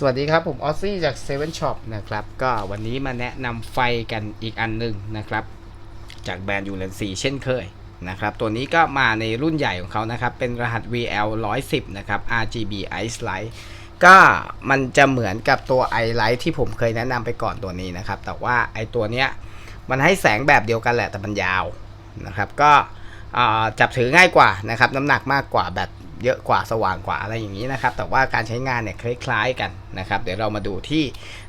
สวัสดีครับ ผมออซซี่จาก Seven Shop นะครับ ก็วันนี้มาแนะนำไฟกันอีกอันหนึ่งนะครับ จากแบรนด์ยูเลนซีเช่นเคยนะครับ ตัวนี้ก็มาในรุ่นใหญ่ของเขานะครับ เป็นรหัส VL 110 นะครับ RGB Ice Light ก็มันจะเหมือนกับตัว i Light ที่ผมเคยแนะนำไปก่อนตัวนี้นะครับ แต่ว่าไอตัวเนี้ยมันให้แสงแบบเดียวกันแหละแต่มันยาวนะครับ ก็จับถือง่ายกว่านะครับ น้ำหนักมากกว่าแบต เยอะกว่าสว่างกว่าอะไรอย่างนี้นะครับ แต่ว่าการใช้งานเนี่ยคล้ายๆกันนะครับ เดี๋ยวเรามาดูที่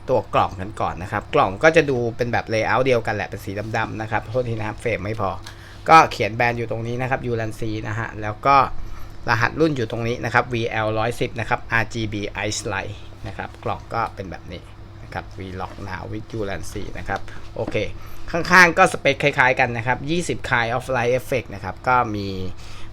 ตัวกล่องกันก่อนนะครับ กล่องก็จะดูเป็นแบบเลเยอร์เดียวกันแหละเป็นสีดำๆนะครับโทษทีนะครับเฟรมไม่พอ ก็เขียนแบรนด์อยู่ตรงนี้นะครับยูรันซีนะฮะแล้วก็รหัสรุ่นอยู่ตรงนี้นะครับ VL 110นะครับ RGB Ice Light นะครับกล่องก็เป็นแบบนี้ ครับ Vlog Now with u l a n c นะครับ โอเค ข้างๆก็สเปคคล้ายๆกันนะครับ 20 kind of light effect นะครับ ก็มี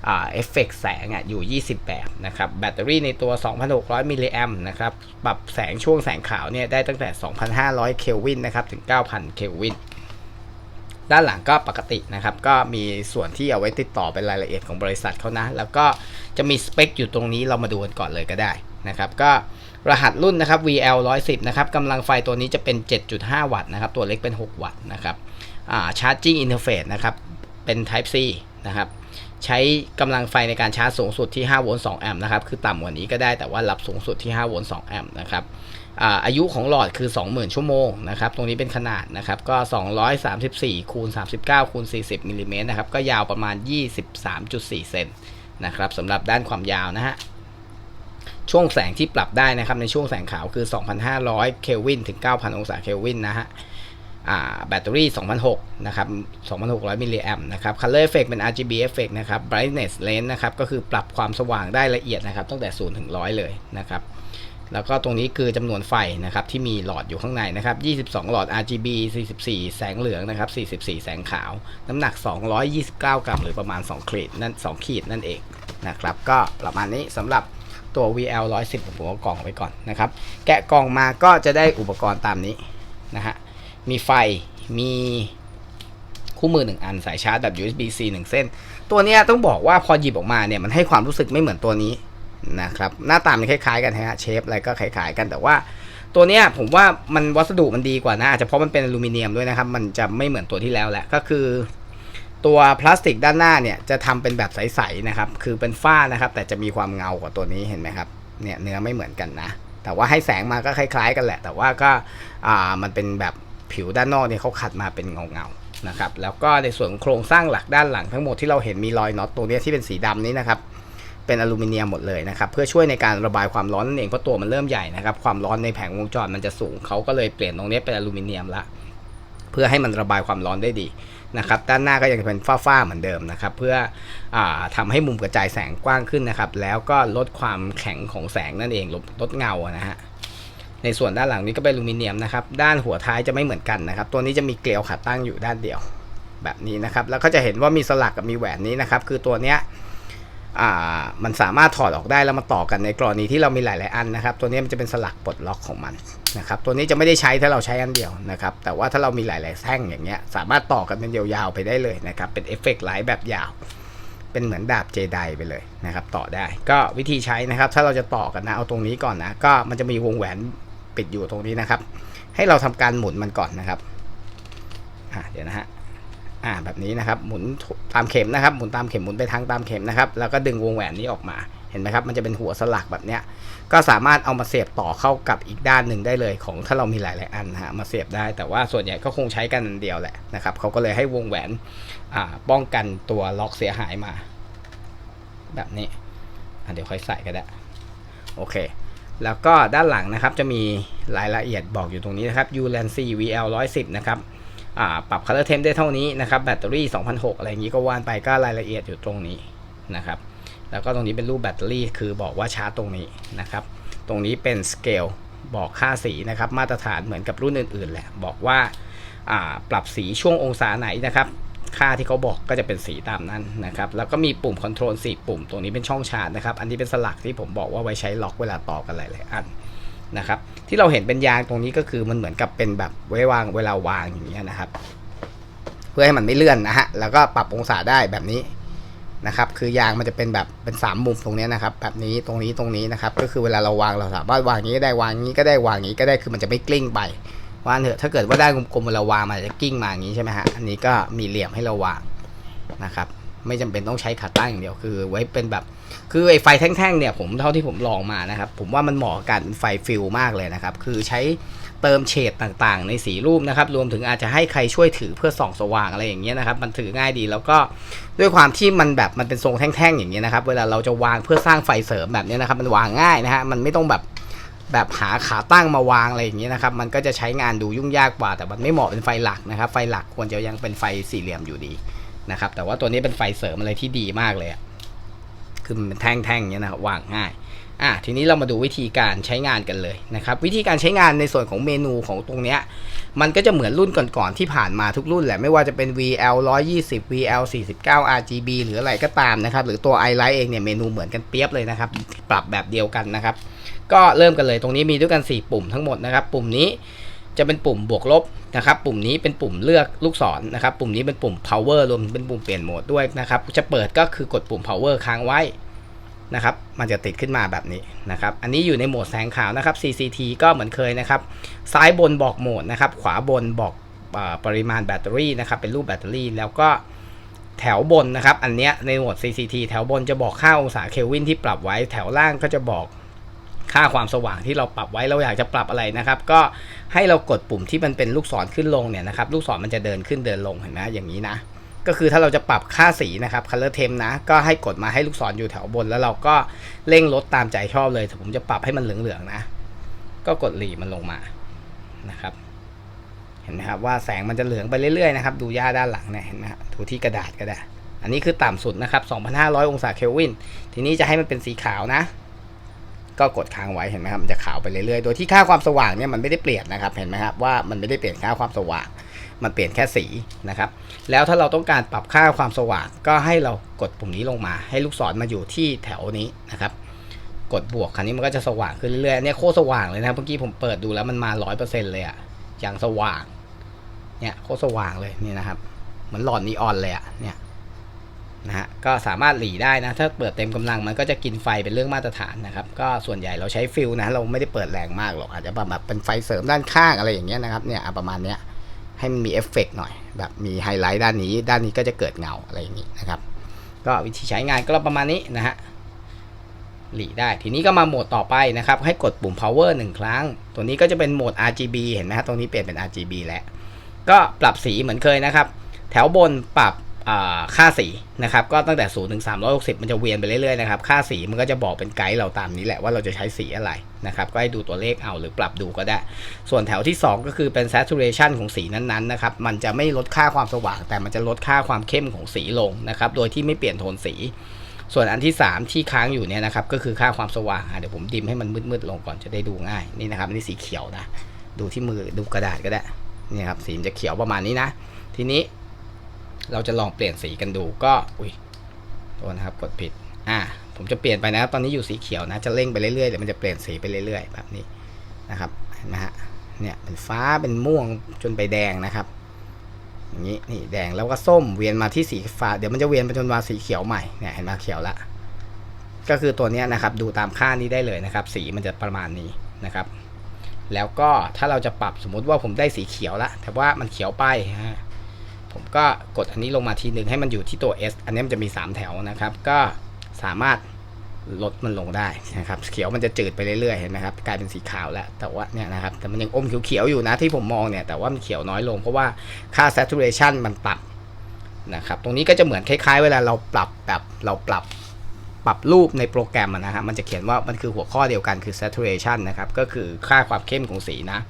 เอฟเฟกแสงอะอยู่ 20 แบบนะครับ แบตเตอรี่ในตัว 2,600 มิลลิแอมนะครับ ปรับแสงช่วงแสงขาวเนี่ยได้ตั้งแต่ 2,500 เคลวินนะครับ ถึง 9,000 เคลวิน ด้านหลังก็ปกตินะครับ ก็มีส่วนที่เอาไว้ติดต่อเป็นรายละเอียดของบริษัทเขานะ แล้วก็จะมีสเปคอยู่ตรงนี้เรามาดูกันก่อนเลยก็ได้นะครับ ก็รหัสรุ่นนะครับ VL 110นะครับกำลังไฟตัวนี้จะเป็น 7.5 วัตต์นะครับ ตัวเล็กเป็น 6 วัตต์นะครับอ่า charging interface นะครับ เป็น Type C นะครับใช้กำลังไฟในการชาร์จสูงสุดที่5โวลต์2แอมป์นะครับ คือต่ำกว่านี้ก็ได้แต่ว่ารับสูงสุดที่5โวลต์2แอมป์นะครับ อายุของหลอดคือ 20,000 ชั่วโมงนะครับ ตรงนี้เป็นขนาดนะครับ ก็ 234คูณ39คูณ40มิลลิเมตรนะครับ ก็ยาวประมาณ 23.4 เซนนะครับสำหรับด้านความยาวนะฮะ ช่วงแสงที่ปรับได้นะครับ ในช่วงแสงขาวคือ 2,500 เคลวินถึง 9,000 องศาเคลวินนะฮะแบตเตอรี่2,600นะครับ 2,600 มิลลิแอมนะครับ Color Effect เป็น RGB Effect นะครับ Brightness Range นะครับ ก็คือปรับความสว่างได้ละเอียดนะครับ ตั้งแต่ 0 ถึง 100 เลยนะครับ แล้วก็ตรงนี้คือจำนวนไฟนะครับที่มีหลอดอยู่ข้างในนะครับ 22 หลอด RGB 44 แสงเหลืองนะครับ 44 แสงขาว น้ำหนัก 229 กรัม หรือประมาณ 2 ขีดนั่น 2 ขีดนั่นเองนะครับ ก็ประมาณนี้สำหรับตัว VL 110ผมเอากล่องไว้ก่อนนะครับ แกะกล่องมาก็จะได้อุปกรณ์ตามนี้นะฮะ มีไฟ มีคู่มือ 1 อันสายชาร์จแบบ USB-C 1 เส้น ตัวนี้ต้องบอกว่าพอหยิบออกมาเนี่ยมันให้ความรู้สึกไม่เหมือนตัวนี้ นะครับหน้าตามันคล้ายๆกันฮะเชฟอะไรก็คล้ายๆกันแต่ว่าตัวเนี้ยผมว่ามันวัสดุมันดีกว่านะอาจจะเพราะมันเป็นอลูมิเนียมด้วยนะครับมันจะไม่เหมือนตัวที่แล้วแหละก็คือ ตัวพลาสติกด้านหน้าเนี่ยจะทำเป็นแบบใสๆนะครับคือเป็นฝ้านะครับ แต่จะมีความเงากว่าตัวนี้เห็นไหมครับเนี่ยเนื้อไม่เหมือนกันนะ แต่ว่าให้แสงมาก็คล้าย ๆ กันแหละ แต่ว่าก็อ่ามันเป็นแบบผิวด้านนอกเนี่ยเขาขัดมาเป็นเงาๆนะครับแล้วก็ในส่วนโครงสร้างหลักด้านหลังทั้งหมดที่เราเห็นมีรอยน็อตตัวนี้ที่เป็นสีดำนี้นะครับ เป็นอลูมิเนียมหมดเลยนะครับ เพื่อช่วยในการระบายความร้อนนั่นเองเพราะตัวมันเริ่มใหญ่นะครับ ความร้อนในแผงวงจรมันจะสูงเขาก็เลยเปลี่ยนตรงนี้เป็นอลูมิเนียมละ เพื่อให้มันระบายความร้อนได้ดีนะครับด้านหน้าก็ยังเป็นฝ้าๆเหมือนเดิมนะครับ เพื่ออาทำให้มุมกระจายแสงกว้างขึ้นนะครับ แล้วก็ลดความแข็งของแสงนั่นเองลดลดเงาอะนะฮะในส่วนด้านหลังนี้ก็เป็นอลูมิเนียมนะครับ ด้านหัวท้ายจะไม่เหมือนกันนะครับ ตัวนี้จะมีเกลียวขาตั้งอยู่ด้านเดียวแบบนี้นะครับ แล้วก็จะเห็นว่ามีสลักกับมีแหวนนี้นะครับ คือตัวเนี้ย มันสามารถถอดออกได้แล้วมาต่อกันในกรณีที่เรามีหลาย ๆ อันนะครับ ตัวนี้มันจะเป็นสลักปลดล็อกของมันนะครับ ตัวนี้จะไม่ได้ใช้ถ้าเราใช้อันเดียวนะครับ แต่ว่าถ้าเรามีหลาย ๆ แท่งอย่างเงี้ย สามารถต่อกันเป็นยาว ๆ ไปได้เลยนะครับ เป็นเอฟเฟกต์ไลท์แบบยาว เป็นเหมือนดาบเจไดไปเลยนะครับ ต่อได้ ก็วิธีใช้นะครับ ถ้าเราจะต่อกันนะ เอาตรงนี้ก่อนนะ ก็มันจะมีวงแหวนปิดอยู่ตรงนี้นะครับ ให้เราทำการหมุนมันก่อนนะครับ อ่าเดี๋ยวนะฮะ อ่าแบบนี้นะครับหมุนตามเข็มนะครับหมุนตามเข็มหมุนไปทางตามเข็มนะครับแล้วก็ดึงวงแหวนนี้ออกมาเห็นไหมครับมันจะเป็นหัวสลักแบบเนี้ยก็สามารถเอามาเสียบต่อเข้ากับอีกด้านหนึ่งได้เลยของถ้าเรามีหลาย ๆ อันฮะมาเสียบได้ แต่ว่าส่วนใหญ่ก็คงใช้กันอันเดียวแหละนะครับเขาก็เลยให้วงแหวนอ่าป้องกันตัวล็อกเสียหายมา แบบนี้อเดี๋ยวค่อยใส่ก็ได้โอเค แล้วก็ด้านหลังนะครับจะมีรายละเอียดบอกอยู่ตรงนี้นะครับ u l a n c VL 110 นะครับ ปรับ color temp ได้เท่านี้นะครับแบตเตอรี่2,600อะไรอย่างนี้ก็ว่านไปก็รายละเอียดอยู่ตรงนี้นะครับแล้วก็ตรงนี้เป็นรูปแบตเตอรี่คือบอกว่าชาร์จตรงนี้นะครับ ตรงนี้เป็นสเกลบอกค่าสีนะครับ มาตรฐานเหมือนกับรุ่นอื่นๆแหละ บอกว่าอ่าปรับสีช่วงองศาไหนนะครับ ค่าที่เขาบอกก็จะเป็นสีตามนั้นนะครับ แล้วก็มีปุ่มคอนโทรล4ปุ่ม ตรงนี้เป็นช่องชาร์จนะครับ อันนี้เป็นสลักที่ผมบอกว่าไว้ใช้ล็อกเวลาต่อกันหลายๆอัน นะครับที่เราเห็นเป็นยางตรงนี้ก็คือมันเหมือนกับเป็นแบบไว้วางเวลาวางอย่างเงี้ยนะครับ เพื่อให้มันไม่เลื่อนนะฮะแล้วก็ปรับองศาได้แบบนี้นะครับคือยางมันจะเป็นแบบเป็นสามมุมตรงนี้นะครับแบบนี้ตรงนี้ตรงนี้นะครับ ก็คือเวลาเราวางเราสามารถวางนี้ก็ได้วางนี้ก็ได้วางนี้ก็ได้คือมันจะไม่กลิ้งไปว่าเถอะถ้าเกิดว่าได้กลมๆเวลาวางมันจะกลิ้งมาอย่างนี้ใช่ไหมฮะอันนี้ก็มีเหลี่ยมให้เราวางนะครับ ไม่จำเป็นต้องใช้ขาตั้งอย่างเดียวคือ ไว้เป็นแบบคือไอ้ไฟแท่งๆเนี่ยผมเท่าที่ผมลองมานะครับ ผมว่ามันเหมาะกับการไฟฟิลมากเลยนะครับ คือใช้เติมเฉดต่างๆ ในสีรูปนะครับ รวมถึงอาจจะให้ใครช่วยถือเพื่อส่องสว่างอะไรอย่างเงี้ยนะครับ มันถือง่ายดีแล้วก็ด้วยความที่มันแบบมันเป็นทรงแท่งๆอย่างนี้ยนะครับ เวลาเราจะวางเพื่อสร้างไฟเสริมแบบนี้นะครับ มันวางง่ายนะฮะมันไม่ต้องแบบแบบหาขาตั้งมาวางอะไรอย่างนี้ยนะครับ มันก็จะใช้งานดูยุ่งยากกว่า แต่มันไม่เหมาะเป็นไฟหลักนะครับ ไฟหลักควรจะยังเป็นไฟสี่เหลี่ยมอยู่ดี นะครับ แต่ว่าตัวนี้เป็นไฟเสริมอะไรที่ดีมากเลยคือมันเป็นแท่งๆอย่างนี้ยนะครับวางง่ายอะทีนี้เรามาดูวิธีการใช้งานกันเลยนะครับ วิธีการใช้งานในส่วนของเมนูของตรงเนี้ยมันก็จะเหมือนรุ่นก่อนๆที่ผ่านมาทุกรุ่นแหละไม่ว่าจะเป็น VL 120 VL 49 RGB หรืออะไรก็ตามนะครับ หรือตัว iLight เองเนี่ยเมนูเหมือนกันเปียบเลยนะครับ ปรับแบบเดียวกันนะครับ ก็เริ่มกันเลยตรงนี้มีด้วยกัน 4 ปุ่มทั้งหมดนะครับ ปุ่มนี้ จะเป็นปุ่มบวกลบนะครับปุ่มนี้เป็นปุ่มเลือกลูกศรนะครับปุ่มนี้เป็นปุ่ม power รวมเป็นปุ่มเปลี่ยนโหมดด้วยนะครับจะเปิดก็คือกดปุ่ม power ค้างไว้นะครับมันจะติดขึ้นมาแบบนี้นะครับอันนี้อยู่ในโหมดแสงขาวนะครับ CCT ก็เหมือนเคยนะครับซ้ายบนบอกโหมดนะครับขวาบนบอกปริมาณแบตเตอรี่นะครับเป็นรูปแบตเตอรี่แล้วก็แถวบนนะครับ อันเนี้ยในโหมด CCT แถวบนจะบอกค่าองศาเคลวินที่ปรับไว้ แถวล่างก็จะบอก ค่าความสว่างที่เราปรับไว้เราอยากจะปรับอะไรนะครับ ก็ให้เรากดปุ่มที่มันเป็นลูกศรขึ้นลงเนี่ยนะครับลูกศรมันจะเดินขึ้นเดินลงเห็นไหมอย่างนี้นะก็คือถ้าเราจะปรับค่าสีนะครับ color t e m นะ ก็ให้กดมาให้ลูกศรอยู่แถวบน แล้วเราก็เร่งลดตามใจชอบเลยผมจะปรับให้มันเหลืองๆนะ ก็กดหลีมันลงมานะครับ เห็นไหมครับว่าแสงมันจะเหลืองไปเรื่อยๆนะครับดูย่าด้านหลังเนี่ยเห็นไหมครับดูที่กระดาษก็ได้ อันนี้คือต่ำสุดนะครับ 2,500 องศาเคลวิน ทีนี้จะให้มันเป็นสีขาวนะ ก็กดค้างไว้เห็นไหมครับมันจะขาวไปเรื่อยๆโดยที่ค่าความสว่างเนี่ยมันไม่ได้เปลี่ยนนะครับเห็นไหมครับว่ามันไม่ได้เปลี่ยนค่าความสว่าง มันเปลี่ยนแค่สีนะครับ แล้วถ้าเราต้องการปรับค่าความสว่าง ก็ให้เรากดปุ่มนี้ลงมา ให้ลูกศรมาอยู่ที่แถวนี้นะครับ กดบวกคราวนี้มันก็จะสว่างขึ้นเรื่อยๆอันเนี่ยโคตรสว่างเลยนะเมื่อกี้ผมเปิดดูแล้วมันมาร้อยเปอร์เซ็นต์เลยอะอย่างสว่างเนี่ยโคตรสว่างเลยนี่นะครับเหมือนหลอดนีออนเลยอะเนี่ย นะฮะก็สามารถหลีได้นะ ถ้าเปิดเต็มกำลังมันก็จะกินไฟเป็นเรื่องมาตรฐานนะครับก็ส่วนใหญ่เราใช้ฟิลนะเราไม่ได้เปิดแรงมากหรอกอาจจะแบบเป็นไฟเสริมด้านข้างอะไรอย่างเงี้ยนะครับเนี่ยประมาณเนี้ยให้มันมีเอฟเฟกต์หน่อย แบบมีไฮไลท์ด้านนี้ ด้านนี้ก็จะเกิดเงาอะไรอย่างนี้นะครับ ก็วิธีใช้งานก็ประมาณนี้นะฮะหลีได้ทีนี้ก็มาโหมดต่อไปนะครับ ให้กดปุ่ม power 1 ครั้ง ตัวนี้ก็จะเป็นโหมด RGB เห็นไหมฮะตรงนี้เปลี่ยนเป็น RGB แล้ว ก็ปรับสีเหมือนเคยนะครับ แถวบนปรับ ค่าสีนะครับก็ตั้งแต่0ถึง360มันจะเวียนไปเรื่อยๆนะครับค่าสีมันก็จะบอกเป็นไกด์เราตามนี้แหละว่าเราจะใช้สีอะไรนะครับก็ให้ดูตัวเลขเอาหรือปรับดูก็ได้ ส่วนแถวที่ 2 ก็คือเป็น saturation ของสีนั้นๆนะครับมันจะไม่ลดค่าความสว่าง แต่มันจะลดค่าความเข้มของสีลงนะครับโดยที่ไม่เปลี่ยนโทนสี ส่วนอันที่ 3 ที่ค้างอยู่เนี่ยนะครับก็คือค่าความสว่างเดี๋ยวผมดิมให้มันมืดๆลงก่อนจะได้ดูง่ายนี่นะครับนนี้สีเขียวนะดูที่มือดูกระดาษก็ได้นี่ครับสีมันจะเขียวประมาณนี้นะ ทีนี้ เราจะลองเปลี่ยนสีกันดูก็อุ้ยโทษนะครับกดผิดอ่าผมจะเปลี่ยนไปนะครับตอนนี้อยู่สีเขียวนะจะเร่งไปเรื่อยๆเดี๋ยวมันจะเปลี่ยนสีไปเรื่อยๆ แบบนี้นะครับเห็นไหมฮะเนี่ยเป็นฟ้าเป็นม่วงจนไปแดงนะครับอย่างนี้นี่แดงแล้วก็ส้มเวียนมาที่สีฟ้าเดี๋ยวมันจะเวียนไปจนมาสีเขียวใหม่เนี่ยเห็นไหมเขียวละก็คือตัวนี้นะครับดูตามค่านี้ได้เลยนะครับ สีมันจะประมาณนี้นะครับ แล้วก็ถ้าเราจะปรับสมมุติว่าผมได้สีเขียวละแต่ว่ามันเขียวไปฮะ ผมก็กดอันนี้ลงมาทีหนึ่งให้มันอยู่ที่ตัว S อันนี้มันจะมี 3 แถวนะครับ ก็สามารถลดมันลงได้นะครับเขียวมันจะจืดไปเรื่อยๆเห็นไหมครับกลายเป็นสีขาวแล้วแต่ว่าเนี่ยนะครับแต่มันยังอมเขียวๆอยู่นะที่ผมมองเนี่ยแต่ว่ามันเขียวน้อยลงเพราะว่าค่า saturation มันต่ำนะครับตรงนี้ก็จะเหมือนคล้ายๆ เวลาเราปรับแบบเราปรับปรับรูปในโปรแกรมอะนะครับมันจะเขียนว่ามันคือหัวข้อเดียวกันคือ saturation นะครับก็คือค่าความเข้มของสีนะ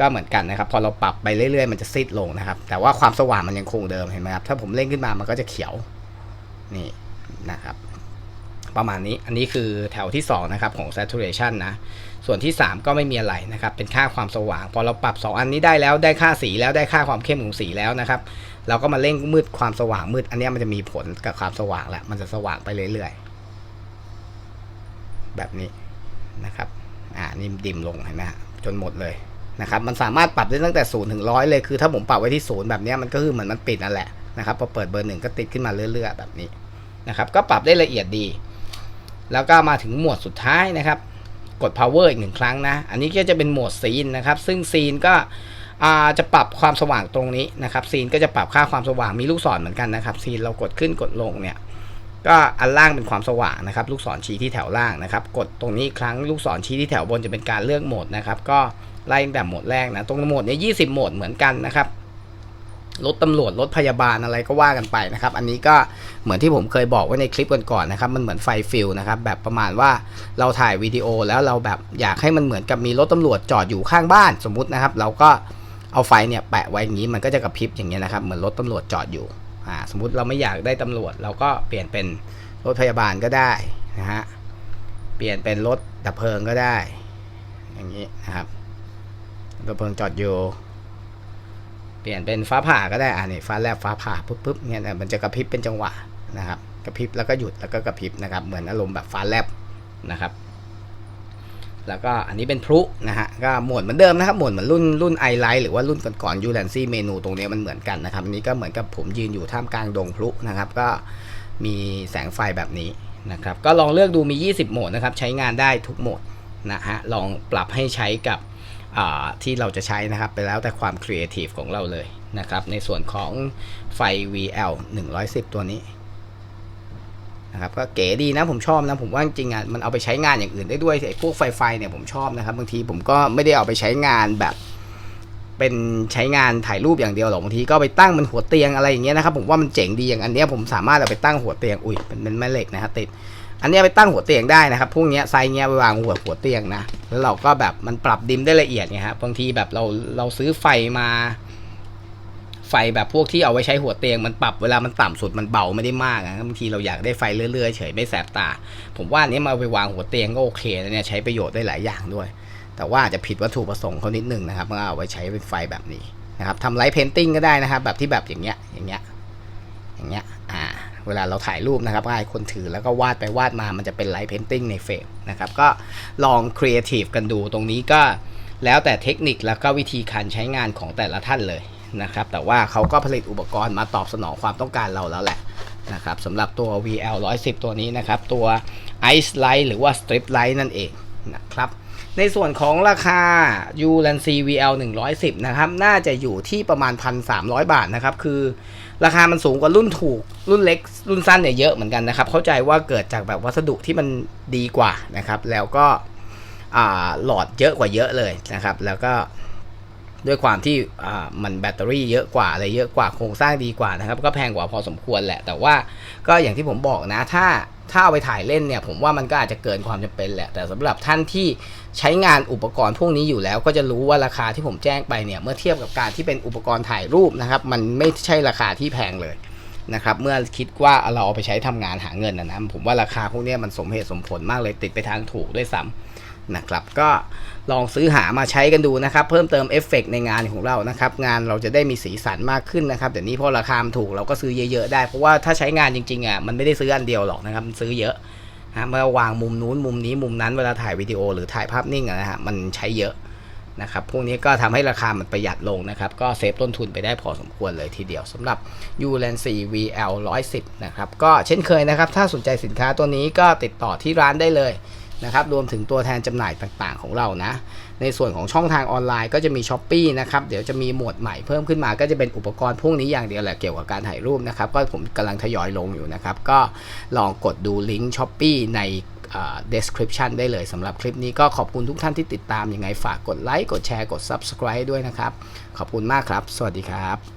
ก็เหมือนกันนะครับ พอเราปรับไปเรื่อยๆ มันจะซีดลงนะครับ แต่ว่าความสว่างมันยังคงเดิมเห็นไหมครับ ถ้าผมเร่งขึ้นมามันก็จะเขียวนี่นะครับ ประมาณนี้อันนี้คือแถวที่ 2 นะครับ ของ saturation นะ ส่วนที่ 3 ก็ไม่มีอะไรนะครับ เป็นค่าความสว่าง พอเราปรับ 2 อันนี้ได้แล้วได้ค่าสีแล้วได้ค่าความเข้มของสีแล้วนะครับ เราก็มาเร่งมืดความสว่างมืด อันนี้มันจะมีผลกับความสว่างแหละมันจะสว่างไปเรื่อยๆแบบนี้นะครับ อ่านี่ดิ่มลงเห็นไหมจนหมดเลย นะครับมันสามารถปรับได้ตั้งแต่0ูนย์ถึงร้อยเลยคือถ้าผมปรับไว้ที่ศูนย์แบบนี้มันก็คือเหมือนมันปิดนั่นแหละนะครับพอเปิดเบอร์หนึ่งก็ติดขึ้นมาเรื่อยๆแบบนี้นะครับก็ปรับได้ละเอียดดี แล้วก็มาถึงหมวดสุดท้ายนะครับ กด power อีกหนึ่งครั้งนะ อันนี้ก็จะเป็นโหมดซีนนะครับ ซึ่งซีนก็จะปรับความสว่างตรงนี้นะครับซีนก็จะปรับค่าความสว่างมีลูกศรเหมือนกันนะครับซีนเรากดขึ้นกดลงเนี่ยก็อันล่างเป็นความสว่างนะครับ ลูกศรชี้ที่แถวล่างนะครับ กดตรงนี้ครั้งลูกศรชี้ที่แถวบนจะเป็นการเลือกโหมดนะครับ ก็ ไล่ตั้งแต่โหมดแรกนะ ตรงโหมดเนี้20โหมดเหมือนกันนะครับรถตำรวจรถพยาบาลอะไรก็ว่ากันไปนะครับ อันนี้ก็เหมือนที่ผมเคยบอกไว้ในคลิปก่อนๆนะครับ มันเหมือนไฟฟิลนะครับ แบบประมาณว่าเราถ่ายวิดีโอแล้วเราแบบอยากให้มันเหมือนกับมีรถตำรวจจอดอยู่ข้างบ้านสมมุตินะครับ เราก็เอาไฟเนี่ยแปะไว้อย่างนี้มันก็จะกระพริบอย่างเงี้ยนะครับ เหมือนรถตำรวจจอดอยู่อ่าสมมุติเราไม่อยากได้ตำรวจ เราก็เปลี่ยนเป็นรถพยาบาลก็ได้นะฮะ เปลี่ยนเป็นรถดับเพลิงก็ได้ อย่างนี้นะครับ รถดับเพลิงจอดอยู่ เปลี่ยนเป็นฟ้าผ่าก็ได้อ่านี่ฟ้าแลบฟ้าผ่าปุ๊บปุ๊บเนี่ยนะมันจะกระพริบเป็นจังหวะนะครับ กระพริบแล้วก็หยุดแล้วก็กระพริบนะครับ เหมือนอารมณ์แบบฟ้าแลบนะครับ แล้วก็อันนี้เป็นพลุนะฮะ ก็หมวดเหมือนเดิมนะครับ หมวดเหมือนรุ่นรุ่นไอไลท์หรือว่ารุ่นก่อนๆยูแลนซี่เมนูตรงนี้มันเหมือนกันนะครับ อันนี้ก็เหมือนกับผมยืนอยู่ท่ามกลางดงพลุนะครับ ก็มีแสงไฟแบบนี้นะครับ ก็ลองเลือกดูมี 20 โหมดนะครับ ใช้งานได้ทุกโหมดนะฮะ ลองปรับให้ใช้กับ ที่เราจะใช้นะครับไปแล้วแต่ความครีเอทีฟของเราเลยนะครับ ในส่วนของไฟ VL 110 ตัวนี้นะครับก็เก๋ดีนะผมชอบนะผมว่าจริงๆอะมันเอาไปใช้งานอย่างอื่นได้ด้วยไอ้พวกไฟไฟเนี่ยผมชอบนะครับ บางทีผมก็ไม่ได้เอาไปใช้งานแบบ เป็นใช้งานถ่ายรูปอย่างเดียวหรอกบางทีก็ไปตั้งมันหัวเตียงอะไรอย่างเงี้ยนะครับผมว่ามันเจ๋งดีอย่างอันเนี้ยผมสามารถเอาไปตั้งหัวเตียงอุ้ยเป็นเป็นแม่เหล็กนะครับติด อันนี้ไปตั้งหัวเตียงได้นะครับพวกนี้ไซส์เนี้ยไปวางหัวหัวเตียงนะ แล้วเราก็แบบมันปรับดิมได้ละเอียดไงฮะบบางทีแบบเราเราซื้อไฟมา ไฟแบบพวกที่เอาไว้ใช้หัวเตียงมันปรับเวลามันต่ำสุดมันเบาไม่ได้มากนะบางทีเราอยากได้ไฟเรื่อยๆเฉยไม่แสบตา ผมว่าอันนี้มาเอาไปวางหัวเตียงก็โอเคแล้วเนี่ยใช้ประโยชน์ได้หลายอย่างด้วย แต่ว่าจะผิดวัตถุประสงค์เขานิดนึงนะครับเมื่อเอาไว้ใช้เป็นไฟแบบนี้นะครับทำไลท์เพนติ้งก็ได้นะครับ แบบที่แบบอย่างเงี้ยอย่างเงี้ย อย่างเงี้ย อ่า เวลาเราถ่ายรูปนะครับให้คนถือแล้วก็วาดไปวาดมามันจะเป็นไลท์เพนติ้งในเฟรมนะครับก็ลองครีเอทีฟกันดูตรงนี้ก็แล้วแต่เทคนิคแล้วก็วิธีการใช้งานของแต่ละท่านเลยนะครับแต่ว่าเขาก็ผลิตอุปกรณ์มาตอบสนองความต้องการเราแล้วแหละนะครับสำหรับตัว VL 110 ตัวนี้นะครับ ตัว Ice Light หรือว่า Strip Light นั่นเองนะครับ ในส่วนของราคา u l a n c VL 110 นะครับ น่าจะอยู่ที่ประมาณ 1,300 บาทนะครับ คือราคามันสูงกว่ารุ่นถูก รุ่นเล็ก รุ่นสั้นเนี่ยเยอะเหมือนกันนะครับ เข้าใจว่าเกิดจากแบบวัสดุที่มันดีกว่านะครับ แล้วก็หลอดเยอะกว่าเยอะเลยนะครับ แล้วก็ด้วยความที่มันแบตเตอรี่เยอะกว่าอะไรเยอะกว่าโครงสร้างดีกว่านะครับ ก็แพงกว่าพอสมควรแหละ แต่ว่าก็อย่างที่ผมบอกนะถ้า ถ้าเอาไปถ่ายเล่นเนี่ยผมว่ามันก็อาจจะเกินความจำเป็นแหละ แต่สำหรับท่านที่ใช้งานอุปกรณ์พวกนี้อยู่แล้ว ก็จะรู้ว่าราคาที่ผมแจ้งไปเนี่ยเมื่อเทียบกับการที่เป็นอุปกรณ์ถ่ายรูปนะครับ มันไม่ใช่ราคาที่แพงเลยนะครับเมื่อคิดว่าเราเอาไปใช้ทำงานหาเงินนะนะผมว่าราคาพวกนี้มันสมเหตุสมผลมากเลยติดไปทางถูกด้วยซ้ำ นะครับ ก็ลองซื้อหามาใช้กันดูนะครับ เพิ่มเติมเอฟเฟกต์ในงานของเรานะครับ งานเราจะได้มีสีสันมากขึ้นนะครับเดี๋ยวนี้พอราคามถูกเราก็ซื้อเยอะๆได้ เพราะว่าถ้าใช้งานจริงๆอะมันไม่ได้ซื้ออันเดียวหรอกนะครับมันซื้อเยอะฮะเมื่อวางมุมนู้นมุมนี้มุมนั้นเวลาถ่ายวิดีโอหรือถ่ายภาพนิ่งอะนะฮะมันใช้เยอะนะครับ พวกนี้ก็ทำให้ราคามันประหยัดลงนะครับ ก็เซฟต้นทุนไปได้พอสมควรเลยทีเดียวสำหรับ u l a n c VL 110 นะครับ ก็เช่นเคยนะครับ ถ้าสนใจสินค้าตัวนี้ก็ติดต่อที่ร้านได้เลย นะครับรวมถึงตัวแทนจำหน่ายต่างๆของเรานะ ในส่วนของช่องทางออนไลน์ก็จะมี s h อ p e e นะครับเดี๋ยวจะมีหมวดใหม่เพิ่มขึ้นมาก็จะเป็นอุปกรณ์พวกนี้อย่างเดียวแหละเกี่ยวกับการถ่ายรูปนะครับก็ผมกำลังทยอยลงอยู่นะครับก็ลองกดดูลิงก์ s h อ p e e ใน description ได้เลยสำหรับคลิปนี้ก็ขอบคุณทุกท่านที่ติดตามยังไงฝากกดไลค์กดแชร์กด subscribe ด้วยนะครับ ขอบคุณมากครับ สวัสดีครับ